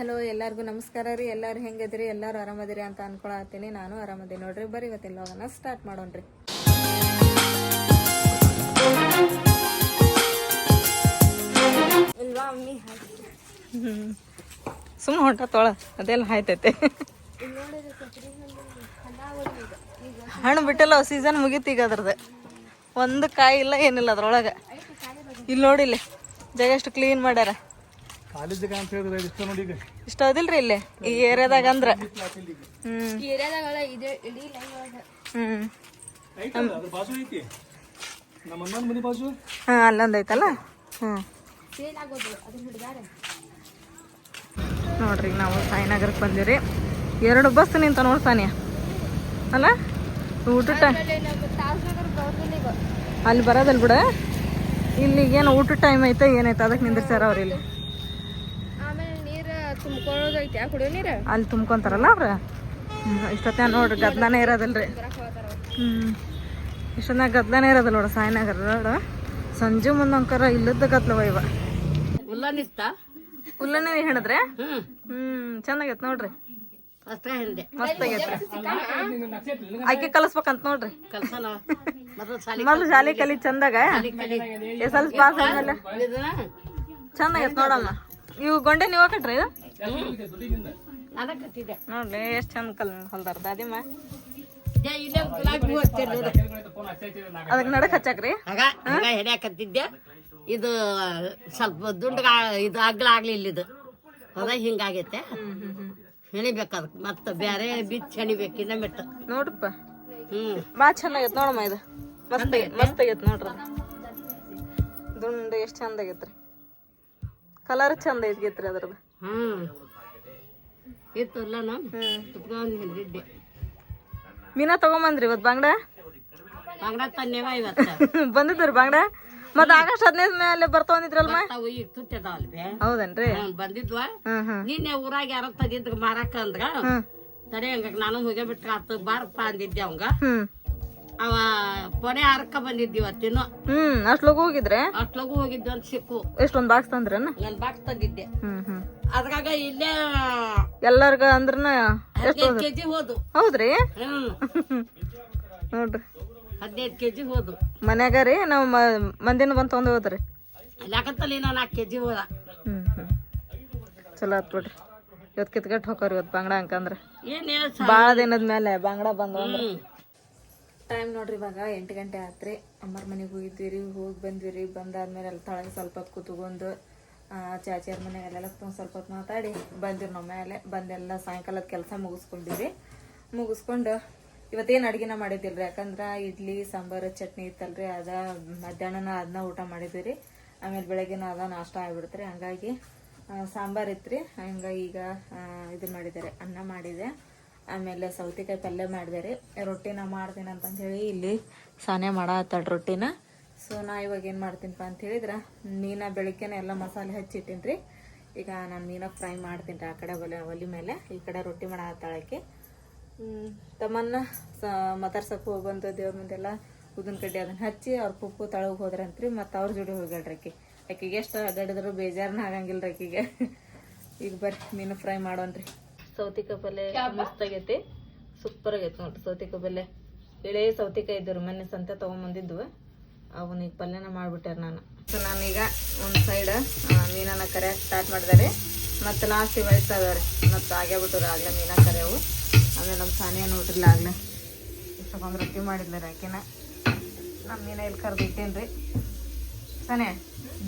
Hello, ಎಲ್ಲರಿಗೂ ನಮಸ್ಕಾರ ರೀ. ಎಲ್ಲರೂ ಹೆಂಗದ್ರಿ? ಎಲ್ಲರೂ ಆರಾಮದಿರಿ ಅಂತ ಅನ್ಕೊಳತ್ತೀನಿ. ನಾನು ಆರಾಮದಿ ನೋಡ್ರಿ. ಇವತ್ತಿನ ಹೋಗೋಣ ಸ್ಟಾರ್ಟ್ ಮಾಡೋಣ್ರಿ ಇಲ್ವಾ ಸುಮ್ಮನೆ ಹೊಂಟ ತೊಳ. ಅದೆಲ್ಲ ಆಯ್ತೈತೆ. ಹಣ್ಣು ಬಿಟ್ಟಲ್ಲ ಸೀಸನ್ ಮುಗೀತು ಈಗ ಅದ್ರದ್ದು. ಒಂದು ಕಾಯಿ ಇಲ್ಲ, ಏನಿಲ್ಲ ಅದ್ರೊಳಗೆ. ಇಲ್ಲಿ ನೋಡಿಲ್ಲ ಜಾಗ ಎಷ್ಟು ಕ್ಲೀನ್ ಮಾಡ್ಯಾರ. ಕಾಲೇಜಿಗೆ ಅಂತ ಹೇಳಿದ್ರೆ ಇಷ್ಟ ನೋಡಿ ಈಗ. ಇಷ್ಟ ಅದಿಲ್ರಿ ಇಲ್ಲಿ ಈ ಏರಿಯಾದಾಗ ಅಂದ್ರೆ. ಹ್ಮ್. ಇದೆ ಇಡೀ ಐತಲ್ಲ ಅದ್ರ ಬಾಜು ಐತಿ? ನಮ್ಮ ಅಣ್ಣನ ಮನೆ ಬಾಜು? ಹಾ ಅಲ್ಲೊಂದ್ ಐತಲ್ಲ? ಹ್ಮ್. ಸೇಲ್ ಆಗೋದು ಅದನ್ನ ಹಿಡಿದಾರೆ. ನೋಡ್ರಿ ಈಗ ನಾವು ಸಾಯಿನಗರಕ್ಕೆ ಬಂದಿವ್ರಿ. ಎರಡು ಬಸ್ ನಿಂತ ನೋಡ್ತಾನೆ ಅಲ್ಲ? ಊಟ ಟೈಮ್. ತಾಸ್ನಗರ ಬರೋದಿಲ್ಲ ಅಲ್ಲಿ ಬರೋದಲ್ ಬಿಡ. ಇಲ್ಲಿ ಏನು ಊಟ ಟೈಮ್ ಐತೆ ಏನೈತೆ ಅದಕ್ಕೆ ನಿಂದಿರ್ತಾರ ಅವ್ರು ಇಲ್ಲಿ ಆಮೇಲೆ ನೀರು ತುಂಬ್ಕೊಳ್ಳೋದೈತೆ ಯಾಕೆ ಕುಡಿಯೋ ನೀರು ಅಲ್ಲಿ ತುಂಬ್ಕೊಂತಾರಲ್ಲ ಅವ್ರ? ಇಷ್ಟೊತ್ತ ನೋಡ್ರಿ ಗದ್ಲಾನೇ ಇರೋದಲ್ರಿ. ಹ್ಮ್ ಇಷ್ಟೊತ್ತಾಗ ಗದ್ಲಾನೇ ಇರೋದಿಲ್ಲ ನೋಡ ಸಾಯಿನಾಗರ ನೋಡ ಸಂಜೆ ಮುಂದಂಕರ ಇಲ್ಲದ ಗದ್ಲವ ಇವ. ಉಲ್ಲನಿತ್ತ ಹುಲ್ಲನೇ ಹೇಳಿದ್ರೆ ಹ್ಮ್. ಹ್ಮ್ ಚೆನ್ನಾಗೈತ್ ನೋಡ್ರಿ. ಮಸ್ತ್ ಆಗೈತ್ರಿ ಆಕೆ ಕಲಿಸ್ಬೇಕಂತ ನೋಡ್ರಿ. ಕಲ್ಸನ ಮೊದಲು ಶಾಲೆ ಕಲಿ ಚಂದಾಗ. ಎಸ್ ಎಲ್ ಪಾಸ್ ಆದ್ಮೇಲೆ. ಚೆನ್ನಾಗೈತ್ ಚಂದ ಆಗೈತ್ ನೋಡಮ್ಮ. ಇವು ಗೊಂಡೆ ನೀವ್ ಕಟ್ರಿ ಇದು ನೋಡ್ರಿ ಎಷ್ಟ್ ಚಂದ ಕಲ್ ಹೊಲ್ದಾರ ದಾದಿಮ್ಮ. ಅದಕ್ಕೆ ನಡಕ್ ಹಚ್ಚಾಕ್ರಿ? ಎಡೆ ಇದು ಸ್ವಲ್ಪ ದುಂಡಗ ಇದು ಅಗ್ಲ ಆಗ್ಲಿಲ್ಲ ಇದು. ಅದ ಹಿಂಗಾಗೈತೆ. ಹೆಣಿಬೇಕು ಅದಕ್ಕೆ. ಮತ್ತೆ ಬೇರೆ ಬಿಚ್ಚ ಹೆಣಿಬೇಕು ಇನ್ನ ಬಿಟ್ಟು ನೋಡ್ರಪ್ಪ. ಹ್ಮ್. ಬಾ ಚಂದ ಆಗೈತ್ ನೋಡಮ್ಮ ಇದು. ಮಸ್ತ್ ಆಗೈತ್? ಮಸ್ತ್ ಆಗೈತೆ ನೋಡ್ರಿ. ದುಂಡು ಎಷ್ಟು ಚಂದ ಆಗೈತ್ರಿ. ಕಲರ್ ಚಂದ ಐತ್ಗೈತ್ರಿ ಅದ್ರದ್ದು. ಹ್ಮ್ ಇತ್ತು ಇಲ್ಲ ನಾನು ಹ್ಮ್ ಕುತ್ಕೊಂಡು ಹಿಂದಿದ್ದೆ ಮೀನಾ ತಗೊಂಬಂದ್ರಿ ಇವತ್ ಬಾಂಗ್ಡ? ಅಂಗಡ ತನ್ನೇವ ಇವತ್ತು. ಬಂದಿದ್ರಿ ಬಾಂಗ್ಡ? ಮತ್ ಆಗಸ್ಟ್ ಹದಿನೈದು ಮೇಲೆ ಬರ್ತಾವಂದಿದ್ರಲ್ಮ ಅವು ಈಗ ತುಟ್ಟದವಲ್ವೇ? ಹೌದನ್ರಿ? ಬಂದಿದ್ವಾ? ನಿನ್ನೆ ಊರಾಗ ಯಾರೋ ತೆಗಿದ್ರ ಮಾರಕ್ಕ ಅಂದ್ರ? ಸರಿ ಹಂಗ ನಾನು ಹೋಗೇ ಬಿಟ್ರ ಆತು ಬಾರಪ್ಪ ಅಂದಿದ್ದೆ ಅವಂಗ. ಅವ ಬಂದಿದ್ದಿ ಇವತ್ತಿನ ಹ್ಮ್ ಅಷ್ಟ್ ಲಗು ಹೋಗಿದ್ರೆ? ಅಷ್ಟ್ಲಗು ಹೋಗಿದ್ವಿ ಅಂತ ಸಿಕ್ಕು ಎಷ್ಟೊಂದ್ ಬಾಕ್ಸ್ ತಂದ್ರನ? ನನ್ ಬಾಕ್ಸ್ ತಂದಿದ್ದೆ. ಹ್ಮ್ ಅದ್ರಾಗ ಇಲ್ಲೇ ಎಲ್ಲಾರ್ಗ ಅಂದ್ರನ ಹದಿನೈದು ಕೆಜಿ ಹೋದು. ಹೌದ್ರಿ? ನೋಡ್ರಿ. ಹದಿನೈದು ಕೆಜಿ ಹೋದು. ಮನ್ಯಾಗ ರೀ ನಾವ್ ಮಂದಿನ ಬಂದ್ ತಗೊಂಡ್ ಹೋದ್ರಿ ಲೆಕ್ಕತ್ತಲ್ಲಿ ನಾನು ನಾಲ್ಕು ಕೆಜಿ ಹೋದ. ಹ್ಮ್ ಹ್ಮ್. ಚಲೋ ಆತ್ ಬಿಡ್ರಿ. ಇವತ್ ಕಿತ್ಕಟ್ ಹೋಗೋರಿ ಇವತ್ ಬಂಗಡ ಅಂಕಂದ್ರ. ಏನ್ ಬಾಳ ದಿನದ ಮೇಲೆ ಬಂಗಡ ಬಂದು ಅಂದ್ರ. ಟೈಮ್ ನೋಡ್ರಿ ಇವಾಗ ಎಂಟು ಗಂಟೆ ಆತ್ರಿ. ಅಮ್ಮರ ಮನೆಗೆ ಹೋಗಿದ್ವಿ ರೀ ಹೋಗಿ ಬಂದ್ವಿ ರೀ ಬಂದಾದ್ಮೇಲೆ ಅಲ್ಲಿ ತಳಗೆ ಸ್ವಲ್ಪ ಹೊತ್ತು ಕೂತ್ಕೊಂಡು ಚಾಚಿಯರ ಮನೆಗೆಲ್ಲ ಕುತ್ಕೊಂಡು ಸ್ವಲ್ಪ ಹೊತ್ತು ಮಾತಾಡಿ ಬಂದಿರಿ ನಮ್ಮ ಮೇಲೆ ಬಂದೆಲ್ಲ ಸಾಯಂಕಾಲದ ಕೆಲಸ ಮುಗಿಸ್ಕೊಂಡಿರಿ ಮುಗಿಸ್ಕೊಂಡು ಇವತ್ತೇನು ಅಡುಗೆನ ರೀ ಯಾಕಂದ್ರೆ ಇಡ್ಲಿ, ಸಾಂಬಾರು, ಚಟ್ನಿ ಇತ್ತಲ್ರಿ. ಅದ ಮಧ್ಯಾಹ್ನನ ಅದನ್ನ ಊಟ ಮಾಡಿದ್ವಿ ರೀ ಆಮೇಲೆ ಬೆಳಗ್ಗೆನ ಅದ ನಾಷ್ಟ ಆಗ್ಬಿಡ್ತ್ರಿ. ಹಂಗಾಗಿ ಸಾಂಬಾರು ಇತ್ತು ರೀ ಹಂಗಾಗಿ ಈಗ ಇದು ಮಾಡಿದ್ದಾರೆ. ಅನ್ನ ಮಾಡಿದೆ. ಆಮೇಲೆ ಸೌತೆಕಾಯಿ ಪಲ್ಯ ಮಾಡಿದೆ ರೊಟ್ಟಿನ ಮಾಡ್ತೀನಿ ಅಂತಂಥೇಳಿ ಇಲ್ಲಿ ಸಾನೆ ಮಾಡತ್ತಾಳ ರೊಟ್ಟಿನ. ಸೊ ನಾ ಇವಾಗ ಏನು ಮಾಡ್ತೀನಪ್ಪ ಅಂತ ಹೇಳಿದ್ರೆ ಮೀನ ಬೆಳಕೇನೆ ಎಲ್ಲ ಮಸಾಲೆ ಹಚ್ಚಿಟ್ಟಿನಿ ರೀ ಈಗ ನಾನು ಮೀನ ಫ್ರೈ ಮಾಡ್ತೀನಿ ರೀ ಆ ಕಡೆ ಒಲೆ ಒಲಿ ಮೇಲೆ, ಈ ಕಡೆ ರೊಟ್ಟಿ ಮಾಡತ್ತಾಳಕ್ಕೆ ತಮ್ಮನ್ನ ಸ ಮತಾರ್ಸಕ್ಕೆ ಹೋಗಿ ಬಂದು ದೇವ್ರ ಮುಂದೆಲ್ಲ ಉದ್ದಿನ ಕಡ್ಡಿ ಅದನ್ನ ಹಚ್ಚಿ ಅವ್ರ ಪುಪ್ಪು ತಳಗೆ ಹೋದ್ರಂತ್ರಿ ಮತ್ತು ಅವ್ರ ಜೋಡಿ ಹೋಗ್ಯಾಳ್ರಿ ಆಕಿ. ಆಕಿಗೆ ಎಷ್ಟು ಅಡ್ಡಾಡಿದ್ರು ಬೇಜಾರನ್ನ ಆಗಂಗಿಲ್ಲ ಆಕಿಗೆ. ಈಗ ಬರ್ರಿ ಮೀನು ಫ್ರೈ ಮಾಡೋಣ್ರಿ ಸೌತಿಕಾಯಿ ಪಲ್ಯ ಮಸ್ತ್ ಆಗೈತಿ ಸೂಪರ್ ಆಗೈತಿ ನೋಡ್ರಿ ಸೌತಿಕಾಯಿ ಪಲ್ಯ ಎಳೆ ಸೌತಿಕಾಯಿ ಇದ್ದರು ಮೊನ್ನೆ ಸಂತೆ ತೊಗೊಂಬಂದಿದ್ವು. ಅವನ್ನ ಈಗ ಪಲ್ಯನ ಮಾಡ್ಬಿಟ್ಟಾರ ನಾನು. ಸೊ ನಾನೀಗ ಒಂದು ಸೈಡ್ ಮೀನನ್ನ ಕರಿಯಕ್ಕೆ ಸ್ಟಾರ್ಟ್ ಮಾಡಿದಾರೆ ಮತ್ತು ಲಾಸ್ಟ್ ವಯಸ್ಸಾದವ್ರಿ ಮತ್ತು ಆಗೇ ಬಿಟ್ಟವ್ರಿ ಆಗ್ಲೇ ಮೀನ ಕರೆಯವು. ಆಮೇಲೆ ನಮ್ಮ ಸಾನಿಯ ನೋಡ್ರಿಲ್ಲ ಆಗ್ಲೇ. ಸ್ವಲ್ಪ ರೊಟ್ಟಿ ಮಾಡಿದ್ಲಾರೆ ಆಕೆನ. ನಮ್ಮ ಮೀನ ಇಲ್ಲಿ ಕರೆದಿಟ್ಟೇನ್ರಿ ಸಾನೆ ಸನೆ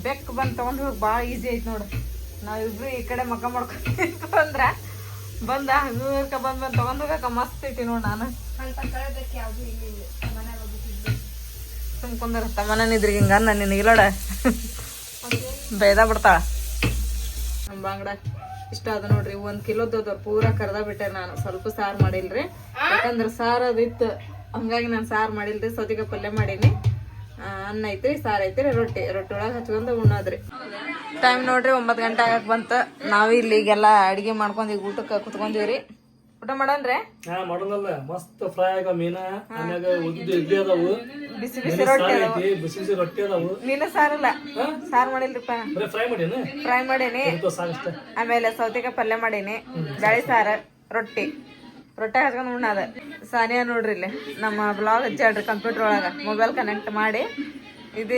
ಬೆಕ್ ಬಂದು ತೊಗೊಂಡು ಹೋಗಿ. ಭಾಳ ಈಸಿ ಐತಿ ನೋಡ್ರಿ ನಾವಿಬ್ರು ಈ ಕಡೆ ಮಕ್ಕ ಮಾಡ್ಕೊಂಡು ಅಂದ್ರ ಬಂದ ಹಂಗ ಬಂದ ತಗೊಂಡೋಗಕ ಮಸ್ತ್ ಐತಿ ನೋಡು ನಾನು. ಸುಮ್ ಕುಂದ್ರ ತಮ್ಮನ ನಿದ್ರಿಗೆ ಹಿಂಗ ಅನ್ನ ನಿನಗಿಲ್ಲೋಡ ಬೇದ ಬಿಡ್ತಾಳ. ನಮ್ಮ ಬಾಂಗ್ಡ ಇಷ್ಟ ಅದ ನೋಡ್ರಿ ಒಂದ್ ಕಿಲೋದ ಪೂರ ಕರ್ದ ಬಿಟ್ಟೆ ನಾನು. ಸ್ವಲ್ಪ ಸಾರು ಮಾಡಿಲ್ರಿ. ಯಾಕಂದ್ರ ಸಾರ್ ಅದಿತ್ತು. ಹಂಗಾಗಿ ನಾನು ಸಾರು ಮಾಡಿಲ್ರಿ ಸೌದಿಗ ಪಲ್ಯ ಮಾಡೀನಿ. ಅನ್ನ ಐತ್ರಿ ಸಾರ್ ಐತ್ರಿ ರೊಟ್ಟಿ. ರೊಟ್ಟಿ ಒಳಗೆ ಹಚ್ಕೊಂಡು ಉಣ್ಣೋದ್ರಿ. ಟೈಮ್ ನೋಡ್ರಿ ಒಂಬತ್ತು ಗಂಟೆ ಆಗಕ್ ಬಂತ. ನಾವು ಇಲ್ಲಿ ಈಗೆಲ್ಲ ಅಡಿಗೆ ಮಾಡ್ಕೊಂಡ್ ಈಗ ಊಟಕ್ಕೆ ಕುತ್ಕೊಂಡಿವ್ರಿ ಊಟ ಮಾಡನ್ರಿ? ಹಾ ಮಾಡೋದಲ್ಲ ಮಸ್ತ್ ಫ್ರೈ ಆಗ ಮೀನ. ಆಮ್ಯಾಗ ಉದ್ದಿದ್ದು ಇಡ್ಲಿ ಅದಾವು. ಬಿಸಿ ಬಿಸಿ ರೊಟ್ಟಿ ಐತಿ ಬಿಸಿ ಬಿಸಿ ರೊಟ್ಟಿ ಅದಾವು. ಸಾರಲ್ಲ. ಸಾರ್ ಮಾಡಿಲ್ರಿಪ್ಪ. ಬರೀ ಫ್ರೈ ಮಾಡೇನಿ? ಫ್ರೈ ಮಾಡೇನಿ. ಆಮೇಲೆ ಸೌತೆಕಾಯಿ ಪಲ್ಯ ಮಾಡೇನಿ. ಬ್ಯಾಳಿ ಸಾರು ರೊಟ್ಟಿ. ರೊಟ್ಟಿ ಹಚ್ಕೊಂಡು ಉಣ್ಣದ ಸಾನಿಯಾ ನೋಡ್ರಿ ಇಲ್ಲಿ ನಮ್ಮ ಬ್ಲಾಗ್ ಹಚ್ಚಾಡ್ರಿ ಕಂಪ್ಯೂಟರ್ ಒಳಗ. ಮೊಬೈಲ್ ಕನೆಕ್ಟ್ ಮಾಡಿ. ಇದು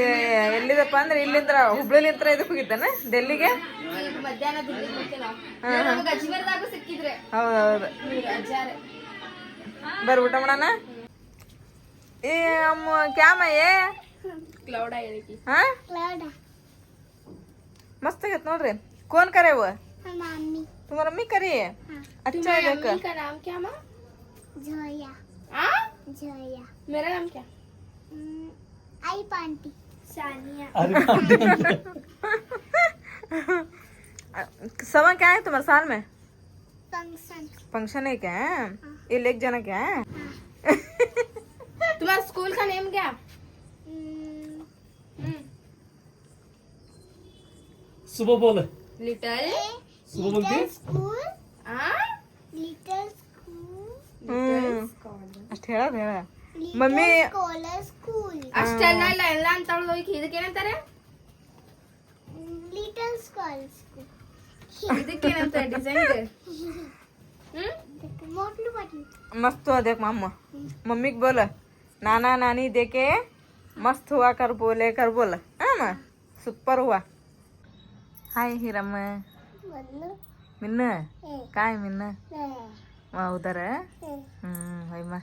ಎಲ್ಲಿದಪ್ಪ ಅಂದ್ರೆ ಇಲ್ಲಿಂದ ಹುಬ್ಳಿಲಿಂತ್ರ ಇದಕ್ಕೆ ಹೋಗಿದ್ದಾನೆ ಡೆಲ್ಲಿಗೆ ಹೌದೌದು. ಬರ್ರಿ ಊಟ ಮಾಡೋಣ. ಏ ಅಮ್ಮ ಕ್ಯಾಮ ಏ? ಮಸ್ತ್ ಆಗೈತ್ ನೋಡ್ರಿ. ಕೋನ್ ಕರೆವು. तुम्हारी मम्मी करी है? हाँ। अच्छा मम्मी का नाम क्या माँ? जोया। हाँ? जोया। मेरा नाम क्या? आई पांटी। सानिया। समा क्या है तुम्हारे साल में? फ़ंक्शन। है क्या? है। ये लेक जाना क्या है? हाँ। तुम्हारा स्कूल का नेम क्या? हम्म। सुबह बोले। लिटल। ಸುಬ ಬೋಲ್ತಿ स्कूल आ लिटिल स्कूल ಹ್ಮ್ ಅಷ್ಟು ಹೇಳೋದು ಹೇಳ ಮಮ್ಮಿ स्कॉलर स्कूल ಅಷ್ಟೆಲ್ಲ ಇಲ್ಲ ಎಲ್ಲ ಅಂತ ಹೋಗಿ ಇದಕ್ಕೇನಂತಾರೆ लिटिल स्कॉलर स्कूल ಇದಕ್ಕೇನಂತಾರೆ ಡಿಸೈನ್ ಹ್ಮ್ मोटू बटन मस्त हुआ देख मामा मम्मी को बोल नाना नानी देखे मस्त हुआ कर बोले कर बोल हाँ माँ सुपर हुआ हाय हिरम मन्नू मिन्न ए काय मिन्न ए वहाँ उधर है ए हम्म वही माँ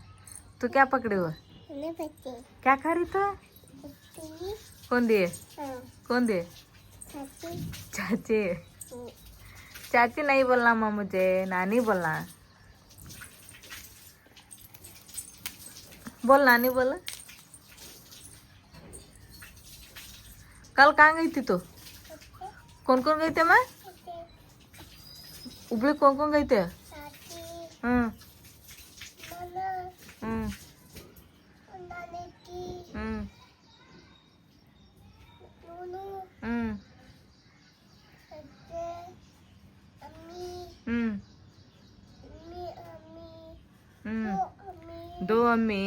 तू क्या पकड़ी हुआ ने बच्चे क्या खा रही तो बच्चे कौन दिए हां कौन दिए सच्ची चाची चाची नहीं बोलना माँ मुझे नानी बोलना बोल नानी बोल कल कहाँ गई थी तू कौन कौन गई थे मैं ಹುಬ್ಳಿಗೆ ಹೋಗಂಗೈತೆ ಹ್ಞೂ ಹ್ಞೂ ಹ್ಞೂ ಹ್ಞೂ ಹ್ಞೂ ಹ್ಞೂ ದೋ ಅಮ್ಮಿ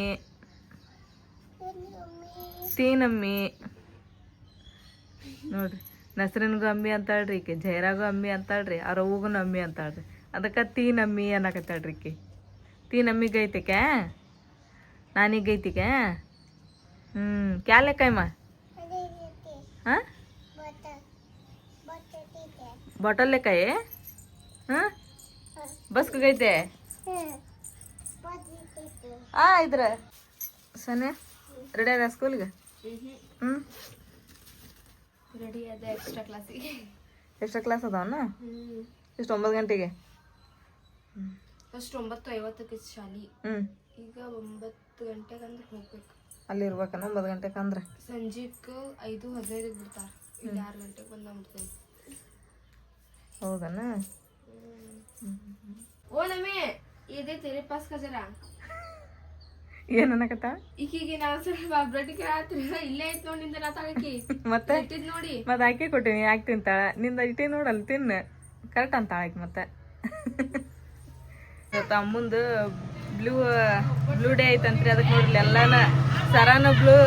ತೀನಮ್ಮಿ ನಸ್ರಿನ್ಗೂ ಅಮ್ಮಿ ಅಂತಾಳ್ರಿ ಈಕೆ. ಜೈರಾಗೂ ಅಮ್ಮಿ ಅಂತಾಳ್ರಿ ಅವ್ರ ಅವ್ವಗೂ ಅಮ್ಮಿ ಅಂತಾಳ್ರಿ. ಅದಕ್ಕೆ ತೀ ನಮ್ಮಿ ಅನ್ನಕತ್ತಾಳ್ರಿ ಈಕೆ. ತೀ ನಾನೀಗ ನಾನೀಗೈತಿಕೆ ಹ್ಞೂ ಕ್ಯಾಲೆ ಕೈಮ ಹಾಂ? ಬಾಟಲ್ಲೇ ಕೈ ಹಾಂ? ಬಸ್ಗೈತೆ ಆ, ಇದ್ರ. ಸನೆ ರೆಡಿ ಅದ ಸ್ಕೂಲ್ಗೆ? ಹ್ಞೂ ರೆಡಿ ಅದ ಎಕ್ಸ್ಟ್ರಾ ಕ್ಲಾಸಿಗೆ ಎಕ್ಸ್ಟ್ರಾ ಕ್ಲಾಸ್ ಅದಾವನ ಎಷ್ಟು ಒಂಬತ್ತು ಗಂಟೆಗೆ? ಫಸ್ಟ್ ಒಂಬತ್ತು ಐವತ್ತಕ್ಕೆ ಶಾಲಿ. ಈಗ ಒಂಬತ್ತು ಗಂಟೆಗೆ ಅಂದ್ರೆ ಹೋಗ್ಬೇಕು. ಅಲ್ಲಿ ಇರ್ಬೇಕನ ಒಂಬತ್ತು ಗಂಟೆಗೆ ಅಂದ್ರೆ. ಸಂಜೆಗೆ ಐದು ಹದಿನೈದಕ್ಕೆ ಬಿಡ್ತಾರೆ. ಇಲ್ಲಿ ಆರು ಗಂಟೆಗೆ ಬಂದು ಬಿಡ್ತೇವೆ ಹೌದನ ಓ ನಮೇ ಇದೆ ತೆರೆ ಪಾಸ್ ಏನ್ ಅನ್ನಕತ್ತ? ಈಕಿಗೆ ನಾವು ಸ್ವಲ್ಪ ಬ್ಲಡ್ ಕೇಳತ್ರಿ. ಇಲ್ಲೇ ಐತ್ ನೋಡಿ ನಿಂದ ನಾತಾಳಕಿ ಮತ್ತೆ? ಇಟ್ಟಿದ್ ನೋಡಿ. ಮತ್ತೆ ಆಕೆ ಕೊಟ್ಟಿನಿ ಯಾಕೆ ತಿಂತಾಳ. ನಿಂದ ಇಟ್ಟಿ ನೋಡಲ್ ತಿನ್ನ ಕರೆಕ್ಟ್ ಅಂತ ಆಕೆ ಮತ್ತೆ. ತಮ್ಮಂದು ಅಮ್ಮಂದು ಬ್ಲೂ ಬ್ಲೂ ಡೇ ಐತಂತ್ರಿ ಅದಕ್ಕೆ ನೋಡ್ರಿ ಎಲ್ಲಾನ ಸರಾನು ಬ್ಲೂ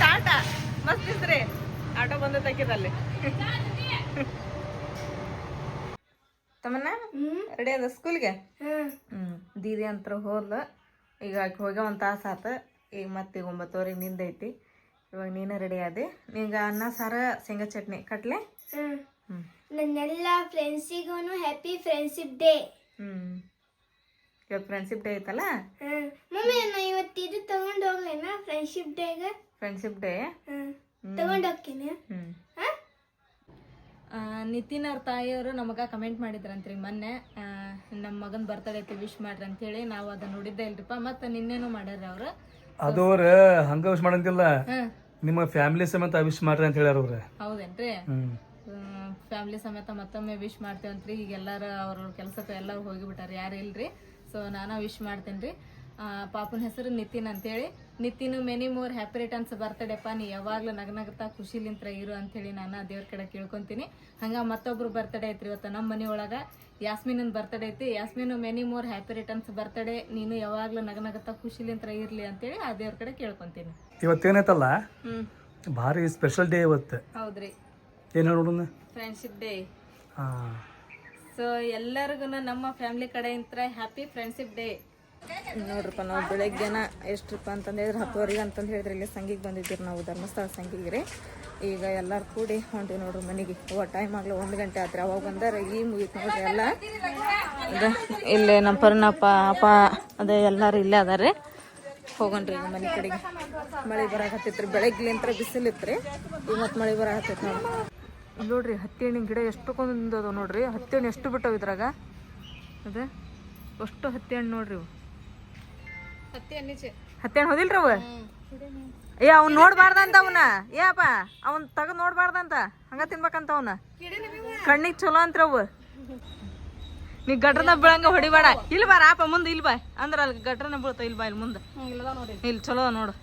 ಟಾಟಾ ಮಸ್ತ್ ಇತ್ರಿ ಆಟೋ ಬಂದ ತಕ್ಕಿದಲ್ಲಿ ತಮ್ಮನ್ನ ರೆಡಿ ಅದ ಸ್ಕೂಲ್ಗೆ ಹ್ಮ್. ದೀದಿ ಅಂತ ಹೋದ್ಲ. ಈಗ ಆಕೆ ಹೋಗ್ಯ ಒಂದು ತಾಸು ಆತ. ಈಗ ಮತ್ತೆ ಈಗ ಒಂಬತ್ತುವರೆಗೆ ನಿಂದೈತಿ ಇವಾಗ ನೀನು ರೆಡಿ ಆದಿ. ನೀಗ ಅನ್ನ ಸಾರ ಶೇಂಗಾ ಚಟ್ನಿ ಕಟ್ಲೆ? ನನ್ನೆಲ್ಲ ಫ್ರೆಂಡ್ಸಿಗೂ ಹ್ಯಾಪಿ ಫ್ರೆಂಡ್ಶಿಪ್ ಡೇ ಹ್ಮ್. ಇವತ್ತು ಫ್ರೆಂಡ್ಶಿಪ್ ಡೇ ಐತಲ್ಲ? ಮಮ್ಮಿ ನಾ ಇವತ್ತು ಇದು ತಗೊಂಡು ಹೋಗ್ಲೇನಾ? ಫ್ರೆಂಡ್ಶಿಪ್ ಡೇಗೆ ಫ್ರೆಂಡ್ಶಿಪ್ ಡೇ ತಗೊಂಡು ಹೋಗ್ತೀನಿ. ಹ್ಮ್. ಆ, ನಿತಿನ್ ಅವ್ರ ತಾಯಿಯವರು ನಮಗ ಕಮೆಂಟ್ ಮಾಡಿದ್ರಂತ್ರಿ ಮೊನ್ನೆ. ನಮ್ಮ ಮಗನ ಬರ್ತಡೇ ಐತಿ ವಿಶ್ ಮಾಡ್ರಿ ಅಂತೇಳಿ ನಾವು ಅದನ್ನ ನೋಡಿದ್ದೆ ಇಲ್ರಿಪ್ಪ ಮತ್ತೆ ನಿನ್ನೆನೂ ಮಾಡ್ಯಾರ ಅವ್ರು? ಅದು ಅವ್ರ ಹಂಗ ವಿಶ್ ಮಾಡಂತಿಲ್ಲ ನಿಮ್ಮ ಫ್ಯಾಮಿಲಿ ಸಮೇತ ವಿಶ್ ಮಾಡ್ರಿ ಅಂತ ಹೇಳ್ಯಾರ ಅವ್ರ. ಹೌದೇನ್ರಿ? ಫ್ಯಾಮಿಲಿ ಸಮೇತ ಮತ್ತೊಮ್ಮೆ ವಿಶ್ ಮಾಡ್ತೇವಂತ್ರಿ. ಈಗ ಎಲ್ಲಾರು ಅವ್ರ ಕೆಲಸಕ್ಕೆ ಎಲ್ಲರೂ ಹೋಗಿಬಿಟ್ಟಾರ ಯಾರು ಇಲ್ರಿ? ಸೊ ನಾನು ವಿಶ್ ಮಾಡ್ತೇನೆ ರೀ ಪಾಪನ ಹೆಸರು ನಿತಿನ್ ಅಂತೇಳಿ. Nitin many more happy returns ಬರ್ತಡೇಪ್ಪ. ನೀ ಯಾವಾಗಲೂ ನಗನಗ್ತಾ ಖುಷಿಲಿಂತ್ರ ಇರು ಅಂತೇಳಿ ನಾನು ದೇವ್ರ ಕಡೆ ಕೇಳ್ಕೊಂತೀನಿ. ಹಂಗ ಮತ್ತೊಬ್ರು ಬರ್ತಡೇ ಐತ್ರಿ ಇವತ್ತು ನಮ್ಮ ಮನೆ ಒಳಗ. ಯಾಸ್ಮಿನನ್ ಬರ್ತಡೇ ಐತಿ. Yasmin many more happy returns birthday. ನೀನು ಯಾವಾಗಲೂ ನಗನಗತ್ತಾ ಖುಷಿಲಿಂತ್ರ ಇರ್ಲಿ ಅಂತೇಳಿ ಆ ದೇವ್ರ ಕಡೆ ಕೇಳ್ಕೊಂತೀನಿ. ಇವತ್ತೇನೈತಲ್ಲ? ಭಾರಿ ಸ್ಪೆಷಲ್ ಡೇ ಇವತ್ತು. ಹೌದ್ರಿ. ಏನು ನೋಡೋಣ ಫ್ರೆಂಡ್ಶಿಪ್ ಡೇ ಸೊ ಎಲ್ಲರಿಗೂ ನಮ್ಮ ಫ್ಯಾಮಿಲಿ ಕಡೆಯಿಂದ ಹ್ಯಾಪಿ ಫ್ರೆಂಡ್ಶಿಪ್ ಡೇ ನೋಡ್ರಪ್ಪ, ನಾವು ಬೆಳಗ್ಗೆನ ಅಂತಂದು ಹೇಳಿದ್ರೆ ಹತ್ತುವರೆಗೆ ಅಂತಂದು ಹೇಳಿದ್ರೆ ಇಲ್ಲಿ ಸಂಘಿಗೆ ಬಂದಿದ್ದೀರಿ ನಾವು, ಧರ್ಮಸ್ಥಳ ಸಂಘಿಗೆ ರೀ ಈಗ ಎಲ್ಲರೂ ಕೂಡಿ ಹೊಂಟಿವಿ ನೋಡ್ರಿ ಮನೆಗೆ. ಓ ಟೈಮ್ ಆಗಲಿ ಒಂದು ಗಂಟೆ ಆತ್ರಿ. ಅವಾಗ ಬಂದಾರ ಈ ಮುಗೀತು ನೋಡ್ರಿ ಎಲ್ಲ. ಇಲ್ಲೇ ನಮ್ಮ ಪರ್ಣಪ್ಪ, ಅಪ್ಪ, ಅದೇ ಎಲ್ಲರೂ ಇಲ್ಲೇ ಅದಾರೆ ಹೋಗೋಣ್ರಿ ಈಗ ಮನೆ ಕಡೆಗೆ. ಮಳೆ ಬರಾಕತ್ತೈತ್ರಿ. ಬೆಳಗ್ಲಿಂತ್ರ ಬಿಸಿಲಿತ್ರಿ. ಈಗ ಮತ್ತೆ ಮಳೆ ಬರಾಕತ್ತೈತಿ ನೋಡಿ ನೋಡ್ರಿ ಹತ್ತಿ ಹಣ್ಣಿನ ಗಿಡ ಎಷ್ಟಕ್ಕೊಂದು ಅದಾವ ನೋಡ್ರಿ. ಹತ್ತಿ ಹಣ್ಣು ಎಷ್ಟು ಬಿಟ್ಟವು ಇದ್ರಾಗ? ಅದೇ, ಅಷ್ಟು ಹತ್ತಿ ಹಣ್ಣು ನೋಡ್ರಿ ಇವು. ಹತ್ತಿ ಹಣ್ಣು ಹೋದಿಲ್ರಿ ಅವ? ಏ ಅವ್ನ್ ನೋಡ್ಬಾರ್ದಂತ ಅವನ. ಏಪ ಅವನ್ ತಗದ್ ನೋಡ್ಬಾರ್ದಂತ. ಹಂಗ ತಿನ್ಬೇಕಂತ ಅವನ. ಕಣ್ಣಿಗೆ ಚಲೋ ಅಂತ್ರ ಅವ. ನೀ ಗಟ್ರನ ಬೀಳಂಗ ಹೊಡಿಬೇಡ. ಇಲ್ಲಿ ಬಾ ರಾಪ ಮುಂದೆ ಇಲ್ಲಿ ಬಾ. ಅಂದ್ರ ಅಲ್ಲಿ ಗಟ್ರನ ಬೀಳ್ತ ಇಲ್ಲ ಬಾ ಇಲ್ಲಿ ಮುಂದೆ. ಇಲ್ಲಿ ಚಲೋ ನೋಡು.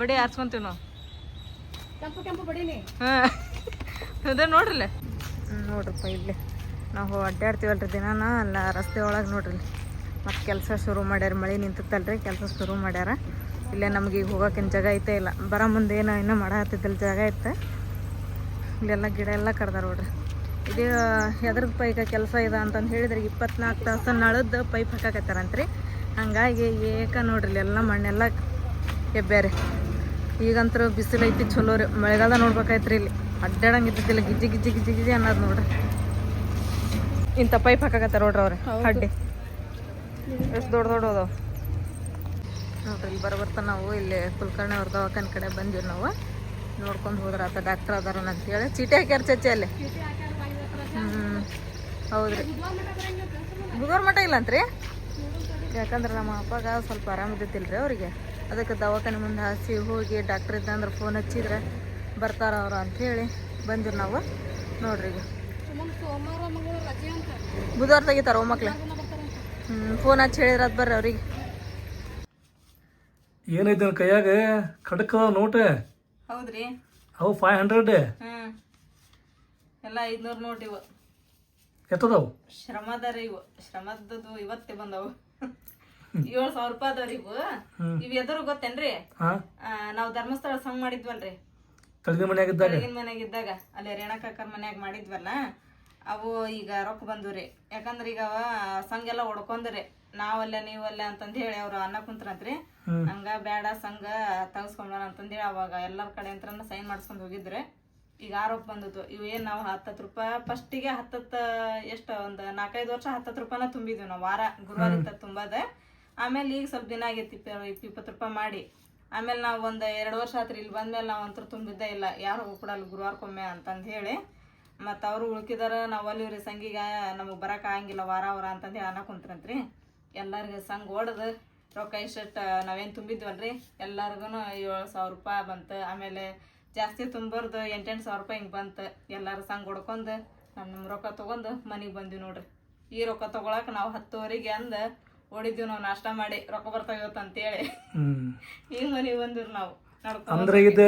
ಬಡಿ ಆರ್ಸ್ಕೊಂತೀವಿ ನಾವು. ಅದೇ ನೋಡ್ರಿಲ್ಲ ನೋಡ್ರಪ್ಪ ಇಲ್ಲಿ. ನಾವು ಅಡ್ಡಾಡ್ತೀವಲ್ರಿ ದಿನಾನ ಅಲ್ಲ ರಸ್ತೆ ಒಳಗೆ ನೋಡ್ರಿ ಮತ್ತು ಕೆಲಸ ಶುರು ಮಾಡ್ಯಾರ ಮಳೆ ನಿಂತತ್ತಲ್ರಿ ಕೆಲಸ ಶುರು ಮಾಡ್ಯಾರ. ಇಲ್ಲೇ ನಮ್ಗೆ ಈಗ ಹೋಗೋಕಿನ ಜಾಗ ಐತೆ ಇಲ್ಲ. ಬರೋ ಮುಂದೆ ಏನೋ ಇನ್ನೂ ಮಾಡಾಕತ್ತಿದ್ದಲ್ಲಿ ಜಾಗ ಇತ್ತು ಇಲ್ಲೆಲ್ಲ ಗಿಡ ಎಲ್ಲ ಕಡ್ದಾರ ನೋಡ್ರಿ. ಇದು ಎದ್ರದ್ದು ಪೈಕ ಕೆಲಸ ಇದೆ ಅಂತಂದು ಹೇಳಿದ್ರೆ ಇಪ್ಪತ್ನಾಲ್ಕು ತಾಸು ನಳದ್ದು ಪೈಪ್ ಹಾಕಾಕತ್ತಾರಂತ್ರಿ. ಹಂಗಾಗಿ ಏಕ ನೋಡ್ರಿ ಇಲ್ಲೆಲ್ಲ ಮಣ್ಣೆಲ್ಲ ಎಬ್ಬ್ಯಾರೆ ಈಗಂತರೂ ಬಿಸಿಲು ಐತಿ ಚಲೋ ರೀ. ಮಳೆಗಾಲ ನೋಡ್ಬೇಕಾಯ್ತ್ರಿ ಇಲ್ಲಿ. ಅಡ್ಡಾಡಂಗೆ ಇದ್ದಿದ್ದಿಲ್ಲ ಗಿಜ್ಜಿ ಗಿಜ್ಜಿ ಗಿಜ್ಜಿ ಗಿಜ್ಜಿ ಅನ್ನೋದು ನೋಡ್ರಿ. ಇಂಥ ಪೈಪ್ ಹಾಕಾಕತ್ತಾರ ನೋಡ್ರಿ ಅವ್ರೆ ಹಡ್ಡಿ. ಎಷ್ಟು ದೊಡ್ಡ ದೊಡ್ಡ ಅದಾವ? ನೋಡ್ರಿ, ಇಲ್ಲಿ ಬರಬರ್ತ ನಾವು, ಇಲ್ಲಿ ಕುಲಕರ್ಣಿ ಅವ್ರ ದವಾಖಾನೆ ಕಡೆ ಬಂದಿವಿ ನಾವು. ನೋಡ್ಕೊಂಡು ಹೋದ್ರ ಆತ, ಡಾಕ್ಟರ್ ಅದಾರ ಅಂತೇಳಿ ಚೀಟಿ ಹಾಕ್ಯಾರ ಚಚ್ಚಿ ಅಲ್ಲಿ? ಹ್ಞೂ ಹೌದ್ರಿ. ಬುಧವಾರ ಮಠ ಇಲ್ಲಂತ್ರಿ? ಯಾಕಂದ್ರೆ ನಮ್ಮ ಅಪ್ಪಾಗ ಸ್ವಲ್ಪ ಆರಾಮಿದ್ದಿತ್ತಿಲ್ರಿ ಅವರಿಗೆ. ಅದಕ್ಕೆ ದವಾಖಾನೆ ಮುಂದೆ ಹಾಸಿ ಹೋಗಿ ಡಾಕ್ಟರ್ ಇದ್ದಂದ್ರೆ ಫೋನ್ ಹಚ್ಚಿದ್ರೆ ಬರ್ತಾರ ಅವ್ರು ಅಂಥೇಳಿ ಬಂದಿರು ನಾವು. ನೋಡ್ರಿ ಈಗ. ಬುಧವಾರ ತೆಗಿತಾರ ಒಮ್ಮಕ್ಳು ಫೋನ್ ಹಚ್ಚಿ ಹೇಳಿದ್ರೆ ಅದು ಬರ್ರಿ ಅವ್ರಿಗೆ. ಏನೈತೆ ನನ್ನ ಕೈಯಾಗ? ಖಡಕ್ ಅದಾವ ನೋಟ್? ಹೌದ್ರಿ. ಅವು ಫೈವ್ ಹಂಡ್ರೆಡ್ ಹ್ಞೂ ಎಲ್ಲ ಐದ್ನೂರು ನೋಟ್ ಇವು. ಎತ್ತದವು? ಶ್ರಮದಾರ ಇವು. ಶ್ರಮದದು ಇವತ್ತೇ ಬಂದವು. ಏಳು ಸಾವಿರ ರೂಪಾಯಿ ಅದಾವ್ರಿ ಇವು. ಇವ್ ಎದುರು ಗೊತ್ತೇನ್ರಿ? ನಾವು ಧರ್ಮಸ್ಥಳ ಸಂಘ ಮಾಡಿದ್ವಲ್ರಿ. ತಳಗಿನ ಮನ್ಯಾಗಿದ್ದಾಗ ತಳಗಿನ ಮನ್ಯಾಗ ಇದ್ದಾಗ. ಅಲ್ಲಿ ರೇಣಕಾಕರ್ ಮನ್ಯಾಗ ಮಾಡಿದ್ವಲ್ಲ? ಅವು ಈಗ ರೊಕ್ಕ ಬಂದ್ರಿ ಯಾಕಂದ್ರ ಈಗ ಅವ ಸಂಘ ಎಲ್ಲ ಹೊಡ್ಕೊಂಡ್ರಿ ನಾವಲ್ಲ ನೀವಲ್ಲ ಅಂತಂದ ಹೇಳಿ ಅವ್ರು ಅನ್ನ ಕುಂತ್ರಂತ್ರಿ. ಹಂಗ ಬೇಡ ಸಂಘ ತಗಸ್ಕೊಂಬಾರ ಅಂತಂದೇಳಿ ಅವಾಗ ಎಲ್ಲರ ಕಡೆ ಅಂತ ಸೈನ್ ಮಾಡ್ಸ್ಕೊಂಡ್ ಹೋಗಿದ್ರೆ. ಈಗ ಆರೋಪ ಬಂದದ್ದು ಇವು ಏನ್ ನಾವು ಹತ್ತತ್ತು ರೂಪಾಯಿ ಫಸ್ಟಿಗೆ ಹತ್ತತ್ತ ಎಷ್ಟ ಒಂದ್ ನಾಲ್ಕೈದು ವರ್ಷ ಹತ್ತತ್ತು ರೂಪಾಯಿನ ತುಂಬಿದ್ವಿ ನಾವು ವಾರ ಗುರುವಾರ ಇತ್ತ ತುಂಬದ. ಆಮೇಲೆ ಈಗ ಸ್ವಲ್ಪ ದಿನ ಆಗೈತಿ ಇಪ್ಪ- ಇಪ್ಪತ್ತು ರೂಪಾಯಿ ಮಾಡಿ. ಆಮೇಲೆ ನಾವು ಒಂದು ಎರಡು ವರ್ಷ ಆತ್ರಿ ಇಲ್ಲಿ ಬಂದ್ಮೇಲೆ ನಾವು ಅಂತೂ ತುಂಬಿದ್ದೇ ಇಲ್ಲ. ಯಾರು ಹೋಗ್ಬಿಡಲ್ಲ ಗುರುವಾರಕ್ಕೊಮ್ಮೆ ಅಂತಂದು ಹೇಳಿ ಮತ್ತು ಅವರು ಉಳ್ಕಿದಾರ ನಾವು ಅಲ್ಲಿವ್ರಿ ಸಂಘಿಗೆ ನಮಗೆ ಬರಕ್ಕೆ ಆಗಂಗಿಲ್ಲ ವಾರ ವಾರ ಅಂತಂದು ಅನ್ನ ಕುಂತ್ರಂತ್ರಿ. ಎಲ್ಲರಿಗೆ ಸಂಘ ಹೊಡೆದು ರೊಕ್ಕ ಇಷ್ಟು ನಾವೇನು ತುಂಬಿದ್ವಲ್ರಿ? ಎಲ್ಲರಿಗೂ ಏಳು ಸಾವಿರ ರೂಪಾಯಿ ಬಂತು. ಆಮೇಲೆ ಜಾಸ್ತಿ ತುಂಬರ್ದು ಎಂಟೆಂಟು ಸಾವಿರ ರೂಪಾಯಿ ಹಿಂಗೆ ಬಂತು. ಎಲ್ಲರೂ ಸಂಘ ಹೊಡ್ಕೊಂಡು ನಮ್ಮ ನಮ್ಮ ರೊಕ್ಕ ತೊಗೊಂಡು ಮನೆಗೆ ಬಂದ್ವಿ ನೋಡ್ರಿ. ಈ ರೊಕ್ಕ ತೊಗೊಳಕ್ಕೆ ನಾವು ಹತ್ತುವರೆಗೆ ಅಂದ ಹೊಡಿದ್ವಿ ನಾವು ನಾಷ್ಟ ಮಾಡಿ ರೊಕ್ಕ ಬರ್ತಾವ ಇವತ್ತು ಅಂತೇಳಿ ಈಗ ಮನೆಗೆ ಬಂದಿವ್ರಿ ನಾವು. ಅಂದ್ರೆ ಇದು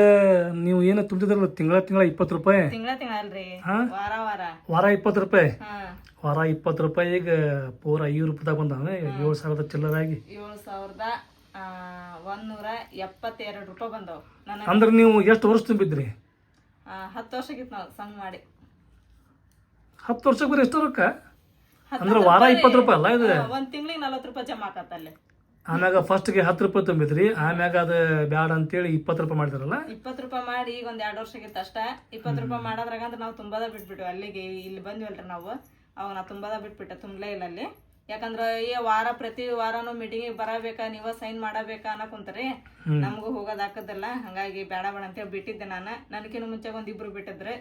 ನೀವು ಏನು ತುಂಬಿದ್ರಲ್ಲ ತಿಂಗಳ ತಿಂಗಳ ಇಪ್ಪತ್ತು ರೂಪಾಯಿ? ತಿಂಗಳ ತಿಂಗಳ ಅಲ್ರಿ ಹಾ? ವಾರ ವಾರ. ವಾರ ಇಪ್ಪತ್ತು ರೂಪಾಯಿ? ಹಾ. ವಾರ ಇಪ್ಪತ್ತು ರೂಪಾಯಿ ಈಗ ಪೂರ ಐದು ರೂಪಾಯಿದಾಗ ಬಂದಾವ ಏಳು ಸಾವಿರದ ಚಿಲ್ಲರಾಗಿ. ಏಳು ಸಾವಿರದ ಆ, ಒಂದ್ನೂರ ಎಪ್ಪತ್ತೆರಡು ರೂಪಾಯಿ ಬಂದವು. ನನಗೆ ಅಂದ್ರೆ ನೀವು ಎಷ್ಟು ವರ್ಷ ತುಂಬಿದ್ರಿ? ಹತ್ತು ವರ್ಷಕ್ಕಿತ್ತು ನಾವು ಸಂಘ ಮಾಡಿ. ಹತ್ತು ವರ್ಷಕ್ಕೆ ಬರೀ ಎಷ್ಟು ರೊಕ್ಕ? ಹತ್ತು ಅಂದ್ರೆ ವಾರ ಇಪ್ಪತ್ತು ರೂಪಾಯಿ ಅಲ್ಲ ಇದು? ಒಂದ್ ತಿಂಗಳಿಗೆ ನಲ್ವತ್ತು ರೂಪಾಯಿ ಜಮಾ ಆಕತ್ತಲ್ಲಿ ಆಮ್ಯಾಗ ಫಸ್ಟ್ಗೆ ಹತ್ತು ರೂಪಾಯಿ ತುಂಬಿದ್ರಿ ಆಮ್ಯಾಗ ಅದು ಬ್ಯಾಡ ಅಂತೇಳಿ ಇಪ್ಪತ್ತು ರೂಪಾಯಿ ಮಾಡಿದ್ರಲ್ಲ? ಇಪ್ಪತ್ತು ರೂಪಾಯಿ ಮಾಡಿ ಈಗ ಒಂದ್ ಎರಡು ಆಗಿತ್ತು ಅಷ್ಟ. ಇಪ್ಪತ್ತು ರೂಪಾಯಿ ಮಾಡೋದ್ರಾಗ ಅಂದ್ರೆ ನಾವು ತುಂಬದ ಬಿಟ್ಬಿಟ್ಟು ಅಲ್ಲಿಗೆ ಇಲ್ಲಿ ಬಂದ್ವಲ್ರಿ ನಾವು. ಅವಾಗ ನಾ ತುಂಬದ ಬಿಟ್ಬಿಟ್ಟೆ ತುಂಬಲೇ ಇಲ್ಲ ಅಲ್ಲಿ. ಯಾಕಂದ್ರ ಈ ವಾರ ಪ್ರತಿ ವಾರನು ಮೀಟಿಂಗಿಗೆ ಬರಬೇಕಾ ನೀವ ಸೈನ್ ಮಾಡಬೇಕಾ ಅನ್ನೋ ಕುಂತ್ರಿ ನಮಗೂ ಹೋಗೋದ್ ಹಾಕದಲ್ಲ ಹಂಗಾಗಿ ಬೇಡ ಬೇಡ ಅಂತೇಳಿ ಬಿಟ್ಟಿದ್ದೆ ನಾನು. ನನಕಿನ ಮುಂಚೆ ಒಂದ್ ಇಬ್ರು ಬಿಟ್ಟಿದ್ರು.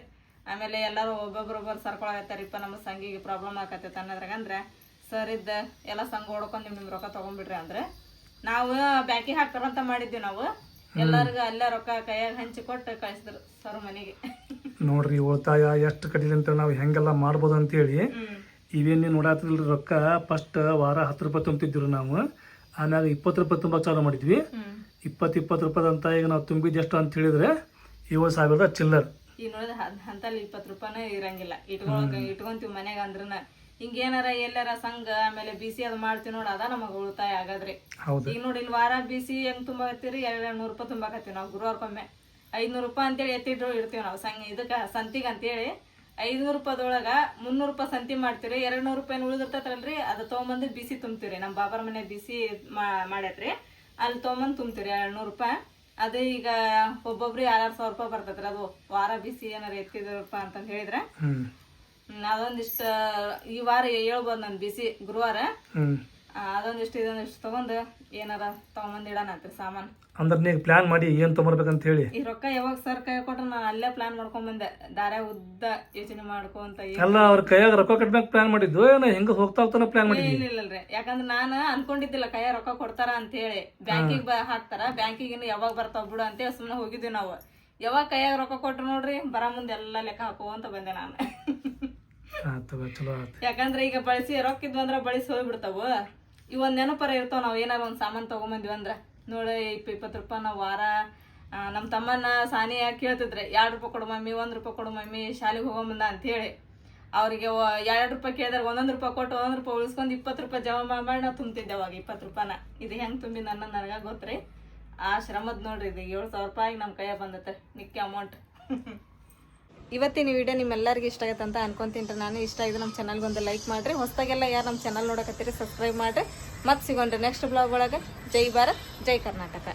ಆಮೇಲೆ ಎಲ್ಲರೂ ಒಬ್ಬೊಬ್ರೊಬ್ಬರು ಸರ್ಕೊಳಗತ್ತಾರಿಪ್ಪ ನಮ್ಮ ಸಂಘಿಗೆ ಪ್ರಾಬ್ಲಮ್ ಆಕತ್ತೈತೆ ಅನ್ನೋದ್ರಾಗ ಅಂದ್ರೆ ಸರ್ ಇದ್ದ ಎಲ್ಲ ಸಂಘ ಹೊಡ್ಕೊಂಡು ನಿಮ್ ನಿಮ್ ರೊಕ್ಕ ತಗೊಂಡ್ಬಿಡ್ರಿ ಅಂದ್ರೆ ನಾವು ಬ್ಯಾಂಕಿಗೆ ಹಾಕ್ತಾರಂತ ಮಾಡಿದ್ವಿ ನಾವು. ಎಲ್ಲರಿಗೂ ಅಲ್ಲೇ ರೊಕ್ಕ ಕೈಯಾಗ ಹಂಚಿ ಕೊಟ್ಟು ಕಳಿಸಿದ್ರು ಸರ್ ಮನೆಗೆ. ನೋಡ್ರಿ ಉಳಿತಾಯ ಎಷ್ಟು ಕಡಿಲಿ ಅಂತ ನಾವು ಹೆಂಗೆಲ್ಲ ಮಾಡ್ಬೋದು ಅಂತೇಳಿ. ಹೇಳಿ ಇವೇನು ನೀವು ನೋಡಾತಿಲ್ರಿ ರೊಕ್ಕ ಫಸ್ಟ್ ವಾರ ಹತ್ತು ರೂಪಾಯಿ ತುಂಬ್ತಿದ್ವಿ ನಾವು. ಆಮ್ಯಾಗ ಇಪ್ಪತ್ತು ರೂಪಾಯಿ ತುಂಬ ಚಾಲು ಮಾಡಿದ್ವಿ. ಇಪ್ಪತ್ತು ಇಪ್ಪತ್ತು ರೂಪಾಯಿ ಅಂತ ಈಗ ನಾವು ತುಂಬಿದ್ದು ಎಷ್ಟು ಅಂತ ಹೇಳಿದ್ರೆ ಏಳು ಸಾವಿರದ ಚಿಲ್ಲರ್. ಈಗ ನೋಡಿದ್ರೆ ಹಂತಲ್ಲಿ ಇಪ್ಪತ್ತು ರೂಪಾಯಿನೂ ಇರಂಗಿಲ್ಲ. ಇಟ್ಕೊಳಕ ಇಟ್ಕೊಂತೀವಿ ಮನೆಗೆ ಅಂದ್ರನ ಹಿಂಗೇನಾರ ಎಲ್ಲಾರ ಸಂಘ ಆಮೇಲೆ ಬಿಸಿ ಅದು ಮಾಡ್ತೀವಿ ನೋಡಿ ಅದ ನಮಗ ಉಳಿತಾಯ ಆಗದ್ರಿ. ಈಗ ನೋಡಿ ಇಲ್ಲಿ ವಾರ ಬಿಸಿ ಹೆಂಗ್ ತುಂಬಾಕತ್ತೀರಿ ಎರಡ್ ನೂರು ರೂಪಾಯಿ ತುಂಬಾಕತ್ತೀವಿ ನಾವು ಗುರುವಾರಕ್ಕೊಮ್ಮೆ ಐದ್ನೂರು ರೂಪಾಯಿ ಅಂತೇಳಿ ಎತ್ತಿಟ್ಟು ಇಡ್ತೀವಿ ನಾವು ಸಂಘ ಇದಕ್ಕ ಸಂತಿಗೆ ಅಂತೇಳಿ. ಐದ್ನೂರು ರೂಪಾಯಿದೊಳಗ ಮುನ್ನೂರ್ ರೂಪಾಯಿ ಸಂತಿ ಮಾಡ್ತೀರಿ. ಎರಡ್ ನೂರು ರೂಪಾಯಿ ಉಳಿದಿರ್ತೈತಲ್ರಿ ಅದು ತೊಗೊಂಬಂದು ಬಿಸಿ ತುಂಬ್ತೀರಿ. ನಮ್ಮ ಬಾಬಾರ ಮನೆ ಬಿಸಿ ಮಾಡೈತ್ರಿ ಅಲ್ಲಿ ತೊಗೊಂಬಂದು ತುಂಬ್ತೀರಿ ಎರಡ್ ನೂರು ರೂಪಾಯಿ. ಅದೇ ಈಗ ಒಬ್ಬೊಬ್ರು ಯಾರು ಸಾವಿರ ರೂಪಾಯಿ ಬರ್ತೈತ್ರಿ. ಅದು ವಾರ ಬಿಸಿ ಏನಾರ ಎತ್ತಿದ್ರಪ್ಪ ಅಂತಂದ್ ಹೇಳಿದ್ರೆ. ಅದೊಂದಿಷ್ಟ ಈ ವಾರ ಹೇಳ್ಬೋದು ನಾನು ಬಿಸಿ ಗುರುವಾರ. ಅದೊಂದಿಷ್ಟು ಇದೊಂದಿಷ್ಟು ತಗೊಂಡು ಏನಾರ ತಗೊಂಬಂದ್ ಇಡೋಣತ್ರಿ ಸಾಮಾನು. ಅಂದ್ರೆ ನೀವು ಪ್ಲಾನ್ ಮಾಡಿ ಏನು ತೊಗೊಬರ್ಬೇಕಂತ ಹೇಳಿ. ಈ ರೊಕ್ಕ ಯಾವಾಗ ಸರ್ ಕೈ ಕೊಟ್ರೆ ನಾನು ಅಲ್ಲೇ ಪ್ಲಾನ್ ಮಾಡ್ಕೊಂಡ್ ಬಂದೆ ದಾರ್ಯಾಗ ಉದ್ದ ಯೋಚನೆ ಮಾಡ್ಕೊಂತ ಎಲ್ಲ ಅಲ್ಲ ಅವ್ರ ಕೈಯಾಗ ರೊಕ್ಕ ಕಟ್ಬೇಕು ಪ್ಲಾನ್ ಮಾಡಿದ್ದು. ಏನೋ ಹೆಂಗ ಹೋಗ್ತಾ ಹೋಗ್ತಾನೆ ಪ್ಲಾನ್ ಮಾಡಿದ್ವಿ. ಇಲ್ಲ ಇಲ್ಲಲ್ರಿ ಯಾಕಂದ್ರೆ ನಾನು ಅನ್ಕೊಂಡಿದ್ದಿಲ್ಲ ಕೈಯ ರೊಕ್ಕ ಕೊಡ್ತಾರ ಅಂತ ಹೇಳಿ. ಬ್ಯಾಂಕಿಗೆ ಹಾಕ್ತಾರ. ಬ್ಯಾಂಕಿಗೆ ಇನ್ನು ಯಾವಾಗ ಬರ್ತಾವ ಬಿಡು ಅಂತೇಳಿ ಸುಮ್ಮನೆ ಹೋಗಿದ್ವಿ ನಾವು. ಯಾವಾಗ ಕೈಯಾಗ ರೊಕ್ಕ ಕೊಟ್ರು ನೋಡ್ರಿ ಬರ ಮುಂದೆ ಎಲ್ಲ ಲೆಕ್ಕ ಹಾಕೋ ಅಂತ ಬಂದೆ ನಾನು. ಚಲೋ ಯಾಕಂದ್ರೆ ಈಗ ಬಳಸಿ ರೊಕ್ಕ ಇದ್ವು ಬಳಸಿ ಹೋಗ್ಬಿಡ್ತಾವ. ಇವ್ ಒಂದ್ ನೆನಪರ ಇರ್ತಾವ ನಾವ್ ಏನಾರ ಒಂದ್ ಸಾಮಾನ್ ತಗೊಂಬಂದ್ವಿ ಅಂದ್ರ. ನೋಡ, ಇಪ್ಪ ಇಪ್ಪತ್ತು ರೂಪಾಯಿ ನಾವ್ ವಾರ ನಮ್ಮ ನಮ್ ತಮ್ಮನ ಸಾನಿಯ ಕೇಳ್ತಿದ್ರೆ, ಎರಡ್ ರೂಪಾಯಿ ಕೊಡು ಮಮ್ಮಿ, ಒಂದ್ ರೂಪಾಯಿ ಕೊಡು ಮಮ್ಮಿ, ಶಾಲೆಗೆ ಹೋಗೋಂಬಂದ ಅಂತ ಹೇಳಿ ಅವ್ರಿಗೆ ಎರಡ್ ರೂಪಾಯಿ ಕೇಳಿದ್ರೆ ಒಂದೊಂದ್ ರೂಪಾಯಿ ಕೊಟ್ಟು ಒಂದೊಂದ್ ರೂಪಾಯಿ ಉಳಿಸ್ಕೊಂಡ್ ಇಪ್ಪತ್ತು ರೂಪಾಯಿ ಜಮಾ ಮಾಡಿ ನಾ ತುಂಬ್ತಿದ್ದೆ ಅವಾಗ ಇಪ್ಪತ್ತು ರೂಪಾಯಿನ. ಇದು ಹೆಂಗ್ ತುಂಬಿ ನನ್ನ ನನಗ ಗೊತ್ತ್ರಿ? ಆ ಶ್ರಮದ್ ನೋಡ್ರಿ, ಇದು ಏಳು ಸಾವಿರ ರೂಪಾಯಿ ನಮ್ಮ ಕೈಯಾಗ ಬಂದತ್ತೆ ನಿಕ್ಕಿ ಅಮೌಂಟ್ ಇವತ್ತಿನ ವಿಡಿಯೋ ನಿಮ್ಮೆಲ್ಲರಿಗೂ ಇಷ್ಟ ಆಗುತ್ತೆ ಅಂತ ಅನ್ಕೊಂತೀನಿ ನಾನು ಇಷ್ಟ ಆಗಿದೆ ನಮ್ಮ ಚಾನಲ್ಗೆ ಒಂದು ಲೈಕ್ ಮಾಡಿರಿ. ಹೊಸದಾಗೆಲ್ಲ ಯಾರು ನಮ್ಮ ಚಾನಲ್ ನೋಡಕತ್ತೀರಿ ಸಬ್ಸ್ಕ್ರೈಬ್ ಮಾಡಿರಿ. ಮತ್ತೆ ಸಿಗೋಣ್ರಿ ನೆಕ್ಸ್ಟ್ ಬ್ಲಾಗ್ ಒಳಗೆ. ಜೈ ಭಾರತ್, ಜೈ ಕರ್ನಾಟಕ.